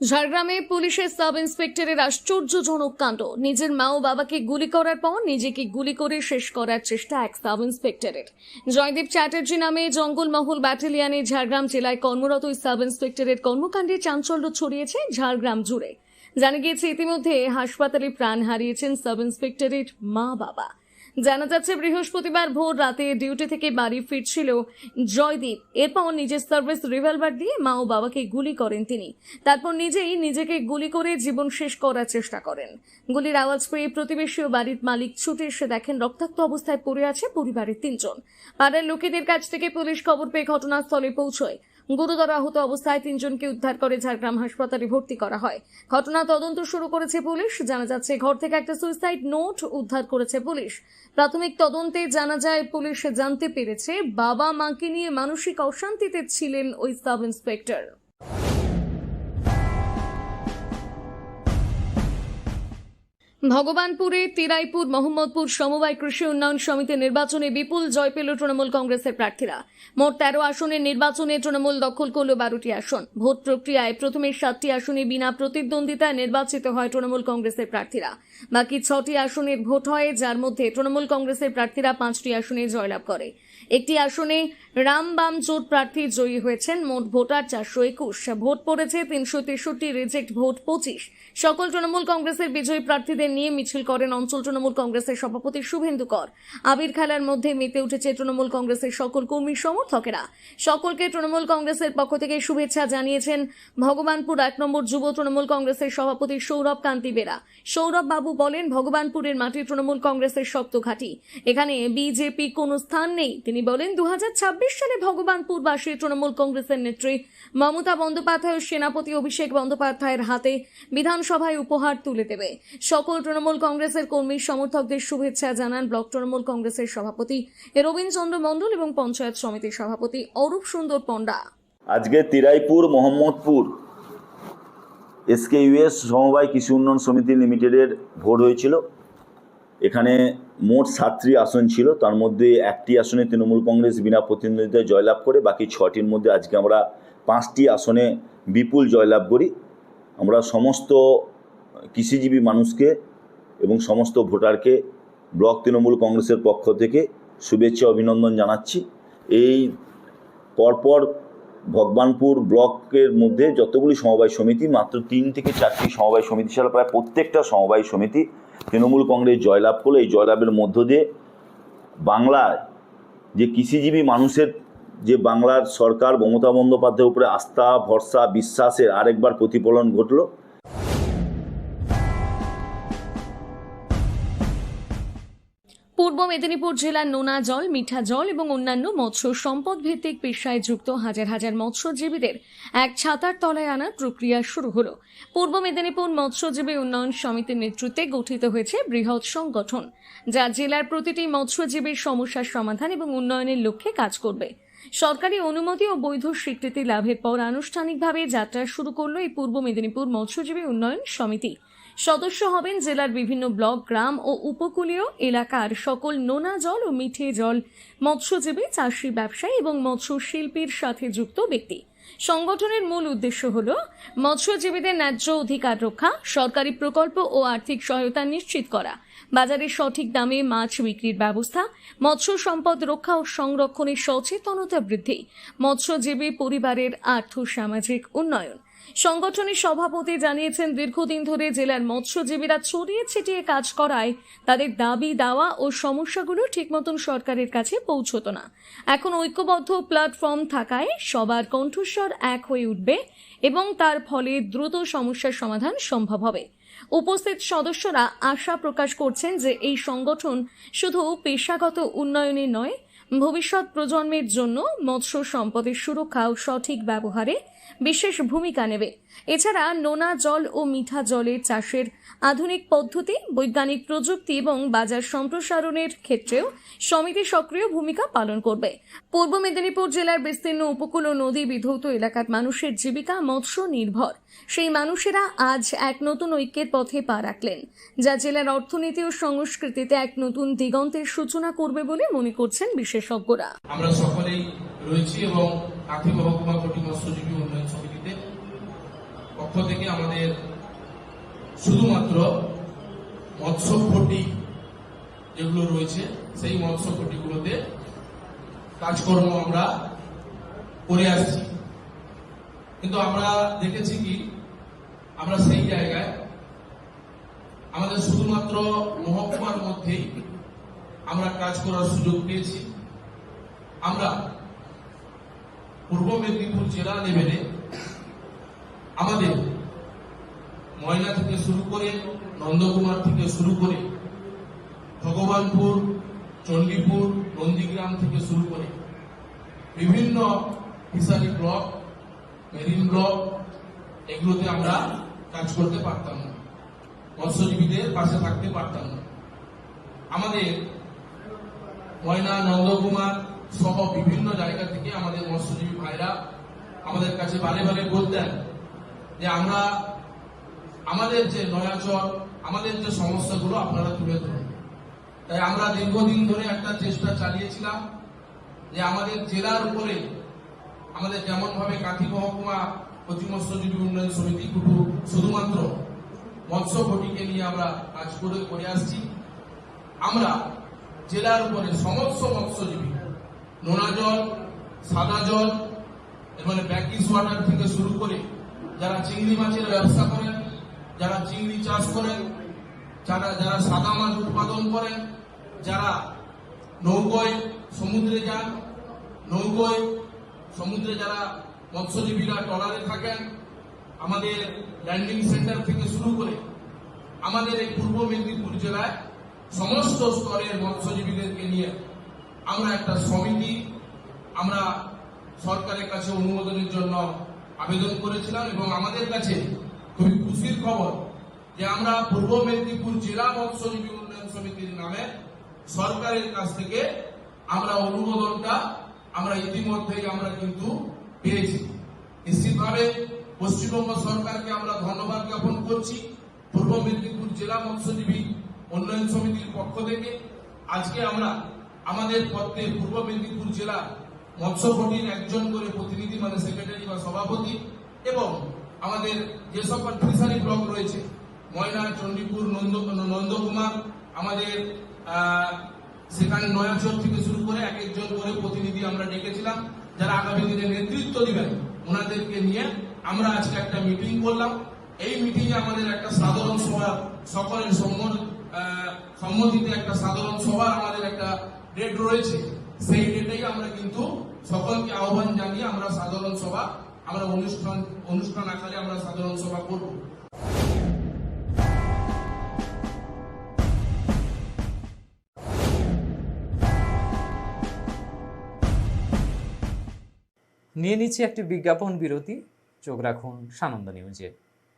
ঝাড়গ্রামে পুলিশের সাব ইন্সপেক্টরের আশ্চর্যজনক কাণ্ড। নিজের মা ও বাবাকে গুলি করার পর নিজেকে গুলি করে শেষ করার চেষ্টা এক সাব ইন্সপেক্টরের। জয়দীপ চ্যাটার্জি নামে জঙ্গলমহল ব্যাটালিয়নে ঝাড়গ্রাম জেলায় কর্মরত ওই সাব ইন্সপেক্টরের কর্মকাণ্ডে চাঞ্চল্য ছড়িয়েছে ঝাড়গ্রাম জুড়ে। জানা গিয়েছে, ইতিমধ্যে হাসপাতালে প্রাণ হারিয়েছেন সাব ইন্সপেক্টরের মা বাবা জানা যাচ্ছে, বৃহস্পতিবার ভোর রাতে ডিউটি থেকে বাড়ি ফিরছিল জয়দীপ। এরপর নিজের সার্ভিস রিভলভার দিয়ে মা ও বাবাকে গুলি করেন তিনি। তারপর নিজেই নিজেকে গুলি করে জীবন শেষ করার চেষ্টা করেন। গুলির আওয়াজ পেয়ে প্রতিবেশী ও বাড়ির মালিক ছুটে এসে দেখেন, রক্তাক্ত অবস্থায় পড়ে আছে পরিবারের তিনজন। পাড়ার লোকেদের কাছ থেকে পুলিশ খবর পেয়ে ঘটনাস্থলে পৌঁছয়। গুরুতর আহত অবস্থায় তিনজনকে উদ্ধার করে ঝাড়গ্রাম হাসপাতালে ভর্তি করা হয়। ঘটনা তদন্ত শুরু করেছে পুলিশ। জানা যাচ্ছে, ঘর থেকে একটা সুইসাইড নোট উদ্ধার করেছে পুলিশ। প্রাথমিক তদন্তে জানা যায়, পুলিশ জানতে পেরেছে, বাবা মাকে নিয়ে মানসিক অশান্তিতে ছিলেন ওই সাব ইন্সপেক্টর ভগবানপুরে, তিরাইপুর, মোহাম্মদপুর সমবায় কৃষি উন্নয়ন সমিতি নির্বাচনে বিপুল জয় পেল তৃণমূল কংগ্রেসের প্রার্থীরা। মোট তেরো আসনের নির্বাচনে তৃণমূল দখল করল বারোটি আসন। ভোট প্রক্রিয়ায় প্রথমে সাতটি আসনে বিনা প্রতিদ্বন্দ্বিতায় নির্বাচিত হয় তৃণমূল কংগ্রেসের প্রার্থীরা। বাকি ছটি আসনের ভোট হয়, যার মধ্যে তৃণমূল কংগ্রেসের প্রার্থীরা পাঁচটি আসনে জয়লাভ করে। একটি আসনে রাম বাম জোট প্রার্থী জয়ী হয়েছেন। মোট ভোটার চারশো একুশ। ভোট পড়েছে তিনশো তেষট্টি রিজেক্ট ভোট পঁচিশ। সকল তৃণমূল কংগ্রেসের বিজয়ী প্রার্থীদের নিয়ে মিছিল করেন অঞ্চল তৃণমূল কংগ্রেসের সভাপতি শুভেন্দু কর। আবির খেলার মধ্যে মেতে উঠেছে তৃণমূল কংগ্রেসের সকল কর্মী সমর্থকেরা। সকলকে তৃণমূল কংগ্রেসের পক্ষ থেকে শুভেচ্ছা জানিয়েছেন ভগবানপুর এক নম্বর যুব তৃণমূল কংগ্রেসের সভাপতি সৌরভ কান্তি বেরা। সৌরভ বাবু বলেন, ভগবানপুরের মাটি তৃণমূল কংগ্রেসের শক্ত ঘাঁটি এখানে বিজেপি কোনো স্থান নেই। তিনি বলেন দু সালে ভগবানপুরবাসী তৃণমূল কংগ্রেসের নেত্রী মমতা বন্দ্যোপাধ্যায় সেনাপতি অভিষেক বন্দ্যোপাধ্যায়ের হাতে বিধানসভায় উপহার তুলে দেবে। সকল তৃণমূল কংগ্রেসের কর্মী সমর্থকদের শুভেচ্ছা জানান ব্লক তৃণমূল কংগ্রেসের সভাপতি রবীন্দ্র মণ্ডল এবং পঞ্চায়েত সমিতির সভাপতি অরূপ সুন্দর পণ্ডা। আজকে তিরাইপুর, মোহাম্মদপুর এসকে ইউএস সমবায় কৃষি উন্নয়ন সমিতি লিমিটেডের ভোট হয়েছিল। এখানে মোট সাতটি আসন ছিল। তার মধ্যে একটি আসনে তৃণমূল কংগ্রেস বিনা প্রতিদ্বন্দ্বিতায় জয়লাভ করে, বাকি ছটির মধ্যে আজকে আমরা পাঁচটি আসনে বিপুল জয়লাভ করি। আমরা সমস্ত কৃষিজীবী মানুষকে এবং সমস্ত ভোটারকে ব্লক তৃণমূল কংগ্রেসের পক্ষ থেকে শুভেচ্ছা অভিনন্দন জানাচ্ছি। এই পরপর ভগবানপুর ব্লকের মধ্যে যতগুলি সমবায় সমিতি, মাত্র তিন থেকে চারটি সমবায় সমিতি ছাড়া প্রায় প্রত্যেকটা সমবায় সমিতি তৃণমূল কংগ্রেস জয়লাভ করল। এই জয়লাভের মধ্য দিয়ে বাংলায় যে কৃষিজীবী মানুষের যে বাংলার সরকার মমতা বন্দ্যোপাধ্যায়ের উপরে আস্থা, ভরসা, বিশ্বাসের আরেকবার প্রতিফলন ঘটলো পূর্ব মেদিনীপুর জেলার নোনা জল, মিঠা জল এবং অন্যান্য মৎস্য সম্পদ ভিত্তিক পেশায় যুক্ত হাজার হাজার মৎস্যজীবীদের এক ছাতার তলায় আনার প্রক্রিয়া শুরু হলো। পূর্ব মেদিনীপুর মৎস্যজীবী উন্নয়ন সমিতির নেতৃত্বে গঠিত হয়েছে বৃহৎ সংগঠন, যা জেলার প্রতিটি মৎস্যজীবীর সমস্যার সমাধান এবং উন্নয়নের লক্ষ্যে কাজ করবে। সরকারি অনুমতি ও বৈধ স্বীকৃতি লাভের পর আনুষ্ঠানিকভাবে যাত্রা শুরু করল এই পূর্ব মেদিনীপুর মৎস্যজীবী উন্নয়ন সমিতি। সদস্য হবেন জেলার বিভিন্ন ব্লক, গ্রাম ও উপকূলীয় এলাকার সকল নোনা জল ও মিঠে জল, মৎস্যজীবী, চাষি ব্যবসায়ী এবং মৎস্য শিল্পীর সাথে যুক্ত ব্যক্তি। সংগঠনের মূল উদ্দেশ্য হল মৎস্যজীবীদের ন্যায্য অধিকার রক্ষা, সরকারি প্রকল্প ও আর্থিক সহায়তা নিশ্চিত করা, বাজারে সঠিক দামে মাছ বিক্রির ব্যবস্থা, মৎস্য সম্পদ রক্ষা ও সংরক্ষণের সচেতনতা বৃদ্ধি, মৎস্যজীবী পরিবারের আর্থ সামাজিক উন্নয়ন। সংগঠনের সভাপতি জানিয়েছেন, দীর্ঘদিন ধরে জেলার মৎস্যজীবীরা ছড়িয়ে ছিটিয়ে কাজ করায় তাদের দাবি, দাওয়া ও সমস্যাগুলো ঠিক মতন সরকারের কাছে পৌঁছতো না। এখন ঐক্যবদ্ধ প্ল্যাটফর্ম থাকায় সবার কণ্ঠস্বর এক হয়ে উঠবে এবং তার ফলে দ্রুত সমস্যার সমাধান সম্ভব হবে। উপস্থিত সদস্যরা আশা প্রকাশ করছেন যে এই সংগঠন শুধু পেশাগত উন্নয়নে নয়, ভবিষ্যৎ প্রজন্মের জন্য মৎস্য সম্পদের সুরক্ষা ও সঠিক ব্যবহারে বিশেষ ভূমিকা নেবে। এছাড়া নোনা জল ও মিঠা জলের চাষের আধুনিক পদ্ধতি, বৈজ্ঞানিক প্রযুক্তি এবং বাজার সম্প্রসারণের ক্ষেত্রেও সমিতি সক্রিয় ভূমিকা পালন করবে। পূর্ব মেদিনীপুর জেলার বিস্তীর্ণ উপকূল ও নদী বিধৌত এলাকার মানুষের জীবিকা মৎস্য নির্ভর। সেই মানুষেরা আজ এক নতুন ঐক্যের পথে পা রাখলেন, যা জেলার অর্থনীতি ও সংস্কৃতিতে এক নতুন দিগন্তের সূচনা করবে বলে মনে করছেন বিশেষজ্ঞরা। আমরা সকলেই রয়েছি এবং আর্থিক মৎস্যজীবী উন্নয়ন সমিতিতে পক্ষ থেকে আমাদের শুধুমাত্র মৎস্য ফটি যেগুলো রয়েছে, সেই মৎস্য ফটিগুলোতে কাজকর্ম আমরা করে আসছি। কিন্তু আমরা দেখেছি কি, আমরা সেই জায়গায় আমাদের শুধুমাত্র মহকুমার মধ্যেই আমরা কাজ করার সুযোগ পেয়েছি। আমরা পূর্ব মেদিনীপুর জেলা লেভেলে আমাদের ময়না থেকে শুরু করে নন্দকুমার থেকে শুরু করে ভগবানপুর, চণ্ডীপুর, নন্দীগ্রাম থেকে শুরু করে বিভিন্ন ফিশারি ব্লক মেরিন ব্লক এগুলোতে আমরা কাজ করতে পারতাম না। মৎস্যজীবীদের পাশে থাকতে পারতাম না। আমাদের ময়না, নন্দকুমার সহ বিভিন্ন জায়গা থেকে আমাদের মৎস্যজীবী ভাইরা আমাদের কাছে বারে বারে বলতেন যে আমরা আমাদের যে নয়াচর, আমাদের যে সমস্যাগুলো আপনারা তুলে ধরুন। তাই আমরা দীর্ঘদিন ধরে একটা চেষ্টা চালিয়েছিলাম যে আমাদের জেলার উপরে আমাদের যেমন ভাবে কাঠি মহকুমা প্রতি মৎস্যজীবী উন্নয়ন সমিতি শুধু শুধুমাত্র মৎস্য ভটিকে নিয়ে আমরা কাজ করে করে আসছি। আমরা জেলার উপরে সমস্ত মৎস্যজীবী নোনা জল, সাদা জল মানে ব্যাকিস ওয়াটার থেকে শুরু করে যারা চিংড়ি মাছের ব্যবসা করেন, যারা চিংড়ি চাষ করেন, যারা যারা সাদা মাছ উৎপাদন করেন, যারা নৌকোয়, সমুদ্রে যান, নৌকোয়, সমুদ্রে যারা মৎস্যজীবীরা টলারে থাকেন, আমাদের ল্যান্ডিং সেন্টার থেকে শুরু করে আমাদের এই পূর্ব মেদিনীপুর জেলায় সমস্ত স্তরের মৎস্যজীবীদেরকে নিয়ে আমরা একটা সমিতি, আমরা সরকারের কাছে অনুমোদনের জন্য আবেদন করেছিলাম এবং আমাদের কাছে খুবই খুশির খবর যে আমরা পূর্ব মেদিনীপুর জেলা মৎস্যজীবী উন্নয়ন সমিতির নামে সরকারের কাছ থেকে আমরা অনুমোদনটা আমরা ইতিমধ্যেই আমরা কিন্তু পেয়েছি। নিশ্চিতভাবে পশ্চিমবঙ্গ সরকারকে আমরা ধন্যবাদ জ্ঞাপন করছি পূর্ব মেদিনীপুর জেলা মৎস্যজীবী উন্নয়ন সমিতির পক্ষ থেকে। আজকে আমরা আমাদের পথে পূর্ব মেদিনীপুর জেলা মৎস্য বোর্ডের একজন করে প্রতিনিধি মানে সেক্রেটারি বা সভাপতি এবং আমাদের যে সকল ফিশারি ব্লক রয়েছে, ময়না, চণ্ডীপুর, নন্দ, নন্দকুমার, আমাদের সেখানে নয়াচর থেকে শুরু করে এক একজন করে প্রতিনিধি আমরা ডেকেছিলাম, যারা আগামী দিনে নেতৃত্ব দিবেন, ওনাদেরকে নিয়ে আমরা আজকে একটা মিটিং করলাম। এই মিটিংয়ে আমাদের একটা সাধারণ সভা, সকলের সম্মতিতে একটা সাধারণ সভা, আমাদের একটা ডেট রয়েছে। সেই ডেটেই আমরা কিন্তু সকলকে আহ্বান জানিয়ে আমরা সাধারণ সভা, আমরা অনুষ্ঠান অনুষ্ঠান আকারে আমরা সাধারণ সভা করব। নিয়ে নিচ্ছি একটি বিজ্ঞাপন বিরতি। চোখ রাখুন সানন্দ নিউজে।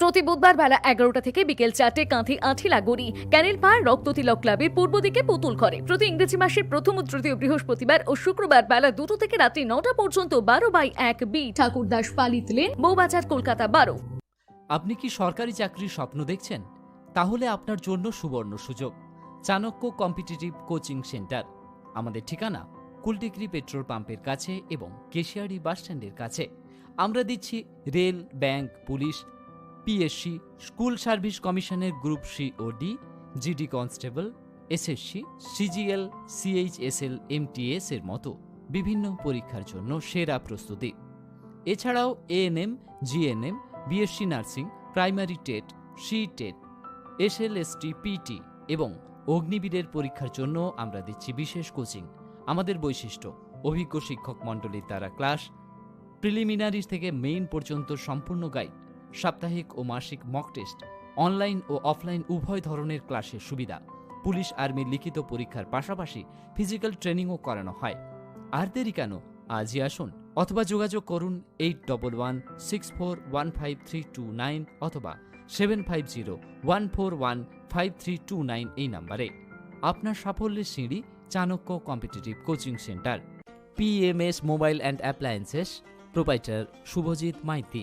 প্রতি বুধবার বেলা এগারোটা থেকে বিকেল চারটে কাঁথি আঠিলা গড়ি ক্যানেল পাড় রক্ততিলক ক্লাবের পূর্ব দিকে পুতুল করে প্রতি ইংরেজি মাসের প্রথম ও তৃতীয় বৃহস্পতিবার ও শুক্রবার বেলা দুটো থেকে রাত্রি নটা পর্যন্ত বারো বাই এক বি। ঠাকুরদাস পালিত লেন বৌবাজার কলকাতা বারো। আপনি কি সরকারি চাকরির স্বপ্ন দেখছেন? তাহলে আপনার জন্য সুবর্ণ সুযোগ। Chanakya competitive coaching centre. আমাদের ঠিকানা কুলটিকরি পেট্রোল পাম্পের কাছে এবং কেশিয়ারি বাসস্ট্যান্ডের কাছে। আমরা দিচ্ছি rail bank police PSC school service কমিশনের গ্রুপ সি ও D GD constable SSC CGL CHSL MTS এর মতো বিভিন্ন পরীক্ষার জন্য সেরা প্রস্তুতি। এছাড়াও ANM GNM BSc nursing primary TET C TET SLST PT এবং অগ্নিবীরের পরীক্ষার জন্য আমরা দিচ্ছি বিশেষ কোচিং। আমাদের বৈশিষ্ট্য, অভিজ্ঞ শিক্ষক মণ্ডলীর দ্বারা ক্লাস প্রিলিমিনারি থেকে মেইন পর্যন্ত সম্পূর্ণ গাইড। সাপ্তাহিক ও মাসিক মক টেস্ট অনলাইন ও অফলাইন উভয় ধরনের ক্লাসের সুবিধা। পুলিশ আর্মির লিখিত পরীক্ষার পাশাপাশি ফিজিক্যাল ট্রেনিংও করানো হয়। আর দেরি কেন? আজই আসুন অথবা যোগাযোগ করুন eight double one six four one five three two nine অথবা seven five zero one four one five three two nine এই নাম্বারে। আপনার সাফল্যের সিঁড়ি Chanakya competitive coaching centre PMS mobile and appliances proprietor Subhajit Maity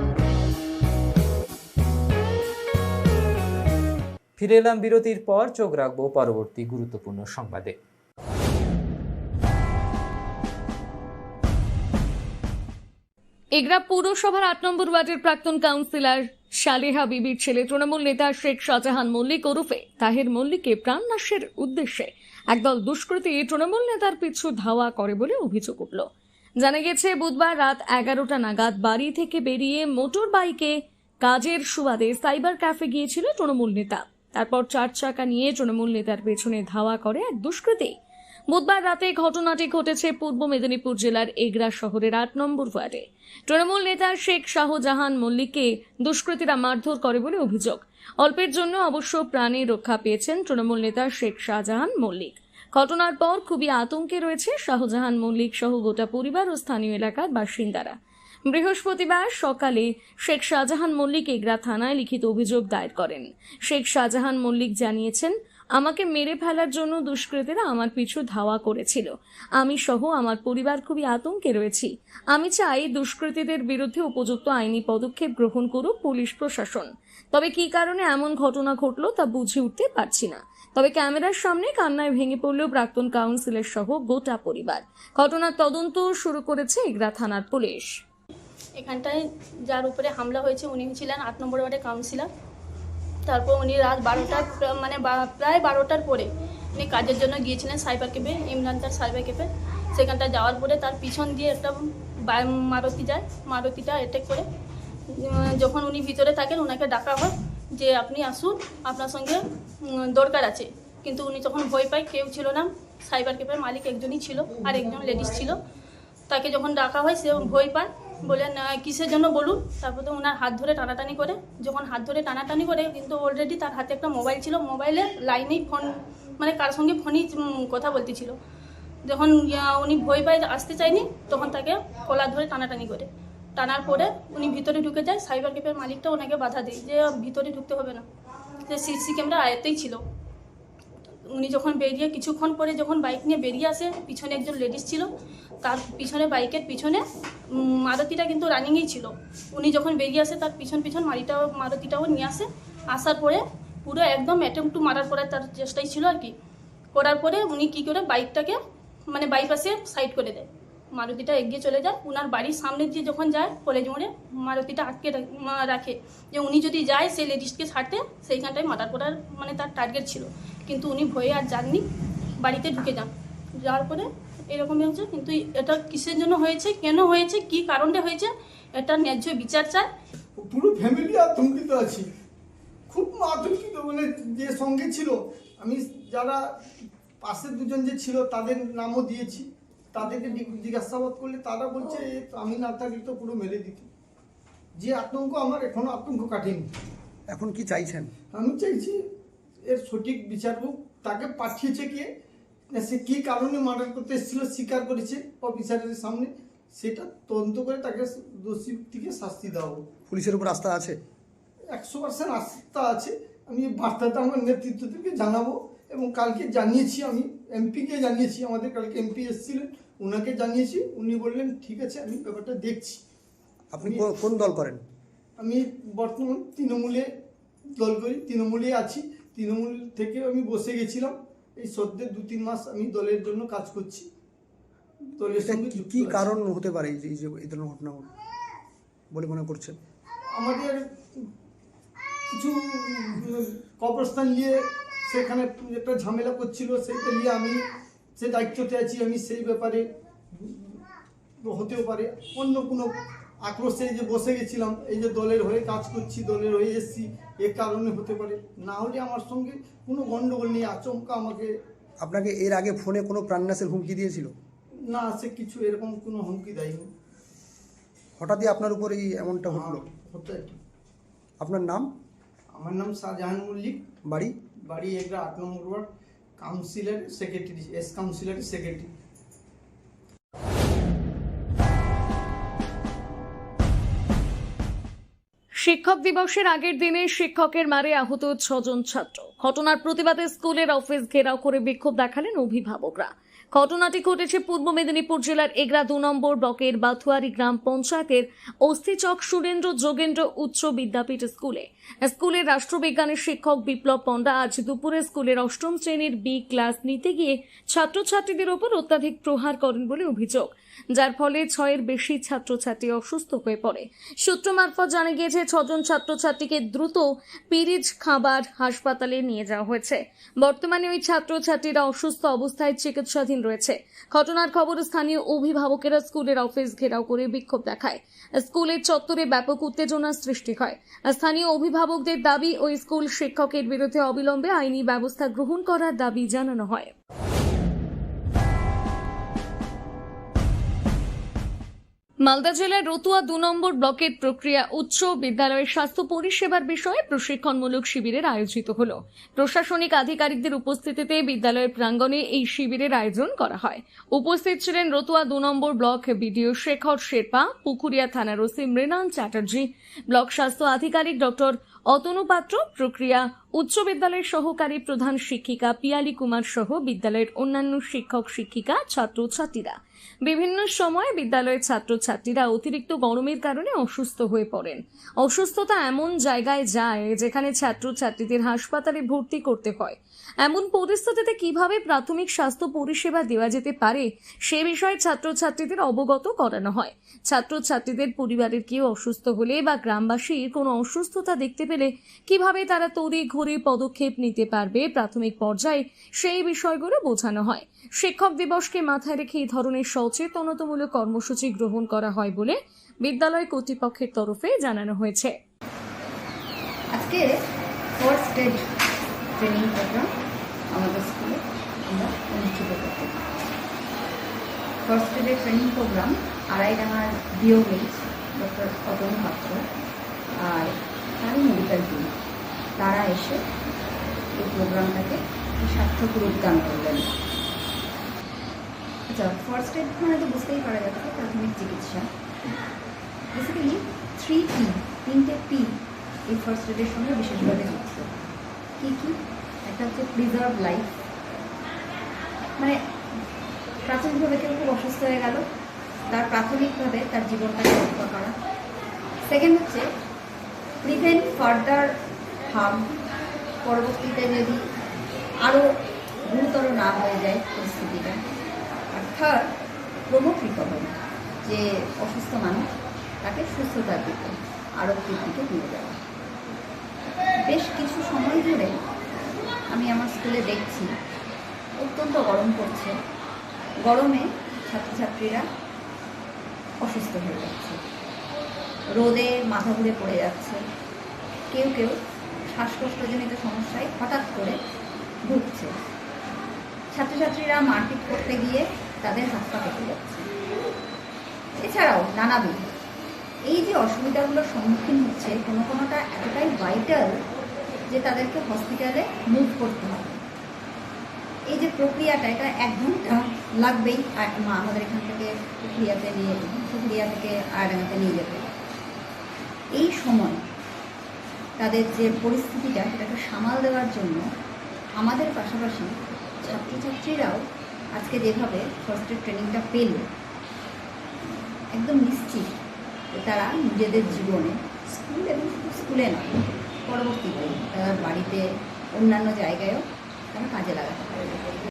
ফিরে এলাম বিরতির পর, চোখ রাখব পরবর্তী গুরুত্বপূর্ণ সংবাদে। এগরা পৌরসভার আট নম্বর ওয়ার্ডের প্রাক্তন কাউন্সিলর সালেহা বিবির ছেলে, তৃণমূল নেতা শেখ শাহজাহান মল্লিক ওরফে তাহের মল্লিককে প্রাণনাশের উদ্দেশ্যে একদল দুষ্কৃতী তৃণমূল নেতার পিছু ধাওয়া করে বলে অভিযোগ উঠল। জানা গেছে, বুধবার রাত এগারোটা নাগাদ বাড়ি থেকে বেরিয়ে মোটর বাইকে কাজের সুবাদে সাইবার ক্যাফে গিয়েছিল তৃণমূল নেতা। তারপর চার চাকা নিয়ে তৃণমূল নেতার পেছনে ধাওয়া করে এক দুষ্কৃতী। বুধবার রাতে ঘটনাটি ঘটেছে পূর্ব মেদিনীপুর জেলার এগরা শহরের আট নম্বর ওয়ার্ডে। তৃণমূল নেতা শেখ শাহজাহান মল্লিককে দুষ্কৃতীরা মারধর করে বলে অভিযোগ। অল্পের জন্য অবশ্য প্রাণে রক্ষা পেয়েছেন তৃণমূল নেতা শেখ শাহজাহান মল্লিক। ঘটনার পর খুবই আতঙ্কে রয়েছে শাহজাহান মল্লিক সহ গোটা পরিবার ও স্থানীয় এলাকার বাসিন্দারা। বৃহস্পতিবার সকালে শেখ শাহজাহান মল্লিক এগরা থানায় লিখিত অভিযোগ দায়ের করেন। শেখ শাহজাহান মল্লিক জানিয়েছেন, আমাকে মেরে ফেলার জন্য দুষ্কৃতীরা আমার পিছু ধাওয়া করেছিল। আমি সহ আমার পরিবার খুবই আতঙ্কে রয়েছি। আমি চাই দুষ্কৃতীদের বিরুদ্ধে উপযুক্ত আইনি পদক্ষেপ গ্রহণ করুক পুলিশ প্রশাসন। তবে কী কারণে এমন ঘটনা ঘটলো তা বুঝে উঠতে পারছি না। তবে ক্যামেরার সামনে কান্নায় ভেঙে পড়লেও প্রাক্তন কাউন্সিলর সহ গোটা পরিবার। ঘটনার তদন্ত শুরু করেছে এগরা থানার পুলিশ। এখানটায় যার উপরে হামলা হয়েছে, উনি ছিলেন আট নম্বর ওয়ার্ডের কাউন্সিলর তারপর উনি রাত বারোটার মানে প্রায় বারোটার পরে উনি কাজের জন্য গিয়েছিলেন সাইবার ক্যাফে ইমরান তার সাইবার ক্যাফে সেখানটা যাওয়ার পরে তার পিছন দিয়ে একটা মারুতি যায়, মারুতিটা অ্যাটেক করে। যখন উনি ভিতরে থাকেন ওনাকে ডাকা হয় যে, আপনি আসুন, আপনার সঙ্গে দরকার আছে। কিন্তু উনি যখন ভয় পায়, কেউ ছিল না। সাইবার ক্যাফের মালিক একজনই ছিল আর একজন লেডিস ছিল। তাকে যখন ডাকা হয়, সে ভয় পায়। "আহ, কিসের জন্য বলুন? তারপর তো ওনার হাত ধরে টানাটানি করে। যখন হাত ধরে টানাটানি করে কিন্তু অলরেডি তার হাতে একটা মোবাইল ছিল। মোবাইলে লাইনেই ফোন মানে কার সঙ্গে ফোনই কথা বলতেছিল। যখন উনি ভয় পায় আসতে চায়নি তখন তাকে কলা ধরে টানাটানি করে। টানার পরে উনি ভিতরে ঢুকে যায়। সাইবার ক্যাফের মালিকটা ওনাকে বাধা দেয় যে ভিতরে ঢুকতে হবে না। যে সিসি ক্যামেরা আয়তেই ছিল। উনি যখন বেরিয়ে কিছুক্ষণ পরে যখন বাইক নিয়ে বেরিয়ে আসে পিছনে একজন লেডিস ছিল। তার পিছনে বাইকের পিছনে মারুতিটা কিন্তু রানিংয়েই ছিল। উনি যখন বেরিয়ে আসে, তার পিছন পিছন মারিটাও মারুতিটাও নিয়ে আসে। আসার পরে পুরো একদম অ্যাটেম্প টু মারার করার তার চেষ্টাই ছিল আর কি। করার পরে উনি কী করে বাইকটাকে মানে বাইপাসে সাইড করে দেয়। মারুতিটা এগিয়ে চলে যায়। উনার বাড়ির সামনে দিয়ে যখন যায় কলেজ মোড়ে, মারুতিটা আটকে রাখে। যে উনি যদি যায়, সেই লেডিসকে ছাড়তে, সেইখানটায় মার্ডার করার মানে তার টার্গেট ছিল। কিন্তু উনি ভয়ে আর যাননি। বাড়িতে ঢুকে যান। যাওয়ার পরে এরকমই হচ্ছে। কিন্তু এটা কিসের জন্য হয়েছে কেন হয়েছে কি কারণে হয়েছে এটা ন্যায্য বিচার চায় পুরো ফ্যামিলি আতঙ্কিত আছি। খুব আতঙ্কিত মানে যে সঙ্গে ছিল আমি যারা পাশের দুজন যে ছিল তাদের নামও দিয়েছি। তাদেরকে জিজ্ঞাসাবাদ করলে তারা বলছে "এ আমি না থাকলে তো পুরো মেরে দিত। যে আতঙ্ক আমার এখনও আতঙ্ক কাটেনি। এখন কি চাইছেন? আমি চাইছি এর সঠিক বিচার হোক তাকে পাঠিয়েছে কে? সে কী কারণে মার্ডার করতে এসেছিল স্বীকার করেছে অফিসারের সামনে? সেটা তদন্ত করে তাকে দোষী থেকে শাস্তি দেওয়া পুলিশের উপর আস্থা আছে? একশো পার্সেন্ট আস্থা আছে। আমি বার্তাটা আমার নেতৃত্ব থেকে জানাব এবং কালকে জানিয়েছি আমি এমপিকে জানিয়েছি আমাদের কালকে এমপি এসেছিলেন ওনাকে জানিয়েছি। উনি বললেন ঠিক আছে আমি ব্যাপারটা দেখছি। আপনি কোন দল করেন? আমি বর্তমান তৃণমূলে দল করি তৃণমূলে আছি। তৃণমূল থেকে আমি বসে গেছিলাম। এই সদ্যের দু তিন মাস আমি দলের জন্য কাজ করছি। দলের সঙ্গে কি-। কারণ হতে পারে এই যে এই ধরনের ঘটনা বলে মনে করছেন? আমাদের কিছু কবরস্থান নিয়ে সেখানে একটা ঝামেলা করছিল সেইটা নিয়ে আমি সে দায়িত্বতে আছি আমি সেই ব্যাপারে হতেও পারে। অন্য কোনো আক্রোশে যে বসে গেছিলাম এই যে দলের হয়ে কাজ করছি দলের হয়ে এসছি এ কারণে হতে পারে। না হলে আমার সঙ্গে কোনো গণ্ডগোল নেই আচমকা আমাকে। আপনাকে এর আগে ফোনে কোনো প্রাণনাশের হুমকি দিয়েছিল? না সে কিছু এরকম কোনো হুমকি দেয়নি। হঠাৎই আপনার উপর এই এমনটা ঘটলো? হতো আর কি। আপনার নাম? আমার নাম শাহজাহান মল্লিক। বাড়ি? বাড়ি এগরা আট নম্বর ওয়ার্ড কাউন্সিলর সেক্রেটারি এস কাউন্সিলরের সেক্রেটারি। শিক্ষক দিবসের আগের দিনে শিক্ষকের মারে আহত ছজন ছাত্র। ঘটনার প্রতিবাদে স্কুলের অফিস ঘেরাও করে বিক্ষোভ দেখালেন অভিভাবকরা। ঘটনাটি ঘটেছে পূর্ব মেদিনীপুর জেলার এগরা দু নম্বর ব্লকের বাথুয়ারি গ্রাম পঞ্চায়েতের অস্থিচক সুরেন্দ্র যোগেন্দ্র উচ্চ বিদ্যাপীঠ স্কুলে। স্কুলের রাষ্ট্রবিজ্ঞানের শিক্ষক বিপ্লব পণ্ডা আজ দুপুরে স্কুলের অষ্টম শ্রেণির বি ক্লাস নিতে গিয়ে ছাত্রছাত্রীদের ওপর অত্যাধিক প্রহার করেন বলে অভিযোগ। যার ফলে ছয়ের বেশি ছাত্রছাত্রী অসুস্থ হয়ে পড়ে। সূত্র মারফত জানা গিয়েছে, ছজন ছাত্রছাত্রীকে দ্রুত পিরিজ খাবার হাসপাতালে নিয়ে যাওয়া হয়েছে। বর্তমানে ওই ছাত্রছাত্রীরা অসুস্থ অবস্থায় চিকিৎসাধীন রয়েছে। ঘটনার খবর স্থানীয় অভিভাবকেরা স্কুলের অফিস ঘেরাও করে বিক্ষোভ দেখায়। স্কুলের চত্বরে ব্যাপক উত্তেজনার সৃষ্টি হয়। স্থানীয় অভিভাবকদের দাবি, ওই স্কুল শিক্ষকের বিরুদ্ধে অবিলম্বে আইনি ব্যবস্থা গ্রহণ করার দাবি জানানো হয়। মালদা জেলার রতুয়া দু নম্বর ব্লকের প্রক্রিয়া উচ্চ বিদ্যালয়ের স্বাস্থ্য পরিষেবার বিষয়ে প্রশিক্ষণমূলক শিবিরের আয়োজিত হল। প্রশাসনিক আধিকারিকদের উপস্থিতিতে বিদ্যালয়ের প্রাঙ্গণে এই শিবিরের আয়োজন করা হয়। উপস্থিত ছিলেন রতুয়া দু নম্বর ব্লক বিডিও শেখর শেরপা, পুকুরিয়া থানার ওসি মৃণাল চ্যাটার্জি, ব্লক স্বাস্থ্য আধিকারিক ডক্টর অতনু পাত্র, প্রক্রিয়া উচ্চ বিদ্যালয়ের সহকারী প্রধান শিক্ষিকা পিয়ালি কুমার সহ বিদ্যালয়ের অন্যান্য শিক্ষক, শিক্ষিকা, ছাত্রছাত্রীরা। বিভিন্ন সময় বিদ্যালয়ের ছাত্রছাত্রীরা অতিরিক্ত গরমের কারণে অসুস্থ হয়ে পড়েন। অসুস্থতা এমন জায়গায় যায় যেখানে ছাত্রছাত্রীদের হাসপাতালে ভর্তি করতে হয়। এমন পরিস্থিতিতে কীভাবে প্রাথমিক স্বাস্থ্য পরিষেবা দেওয়া যেতে পারে, সে বিষয়ে ছাত্রছাত্রীদের অবগত করানো হয়। ছাত্রছাত্রীদের পরিবারের কেউ অসুস্থ হলে বা গ্রামবাসীর কোনো অসুস্থতা দেখতে পেলে কীভাবে তারা তড়ি ঘড়ি পদক্ষেপ নিতে পারবে প্রাথমিক পর্যায়ে সেই বিষয়গুলো বোঝানো হয়। শিক্ষক দিবসকে মাথায় রেখে এই ধরনের সচেতনতামূলক কর্মসূচি গ্রহণ করা হয় বলে বিদ্যালয় কর্তৃপক্ষের তরফে জানানো হয়েছে। আজকে ফার্স্ট এড ট্রেনিং প্রোগ্রাম আমাদের স্কুলে আমরা অনুষ্ঠিত করতে ফার্স্ট এডের ট্রেনিং প্রোগ্রাম আড়াইডাঙ্গার বিওগেজ ডক্টর অতনু পাত্র আর তার মেডিকেল টিম তারা এসে এই প্রোগ্রামটাকে সার্থক রূপদান করলেন। আচ্ছা ফার্স্ট এড মানে তো বুঝতেই পারা যাচ্ছে প্রাথমিক চিকিৎসা। বেসিক্যালি থ্রি পি তিনটে পি এই ফার্স্ট এডের সঙ্গে বিশেষভাবে যুক্ত। কী কী? একটা হচ্ছে প্রিজার্ভ লাইফ মানে প্রাথমিকভাবে কেউ খুব অসুস্থ হয়ে গেল, তার প্রাথমিকভাবে তার জীবনটাকে রক্ষা করা। সেকেন্ড হচ্ছে প্রিভেন্ট ফার্দার হার্ম পরবর্তীতে যদি আরও গুরুতর না হয়ে যায় পরিস্থিতিটা, অর্থাৎ প্রমোট রিকভারি, যে অসুস্থ মানুষ, তাকে সুস্থতার দিকে, আরোগ্যের দিকে নিয়ে যাওয়া। বেশ কিছু সময় ধরে আমি আমার স্কুলে দেখছি, অত্যন্ত গরম পড়ছে, গরমে ছাত্রছাত্রীরা অসুস্থ হয়ে যাচ্ছে। রোদে মাথা ঘুরে পড়ে যাচ্ছে, কেউ কেউ শ্বাসকষ্টজনিত সমস্যায় হঠাৎ করে ভুগছে। ছাত্রছাত্রীরা মারপিট করতে গিয়ে তাদের কেটে যাচ্ছে। এছাড়াও নানাবিধ। এই যে অসুবিধাগুলোর সম্মুখীন হচ্ছে, কোনো কোনোটা এতটাই ভাইটাল যে তাদেরকে হসপিটালে মুভ করতে হবে। এই যে প্রক্রিয়াটা, এটা এক ঘণ্টা লাগবেই আমাদের এখান থেকে প্রক্রিয়াতে নিয়ে, প্রক্রিয়া থেকে আয়ারডাঙ্গাতে নিয়ে যেতে। এই সময় তাদের যে পরিস্থিতিটা সেটাকে সামাল দেওয়ার জন্য আমাদের পাশাপাশি ছাত্রছাত্রীরাও আজকে যেভাবে ফার্স্ট এড ট্রেনিংটা পেল, একদম নিশ্চিত তারা নিজেদের জীবনে স্কুল এবং স্কুলে না পরবর্তীতে তারা বাড়িতে অন্যান্য জায়গায়ও তারা কাজে লাগাতে পারবে।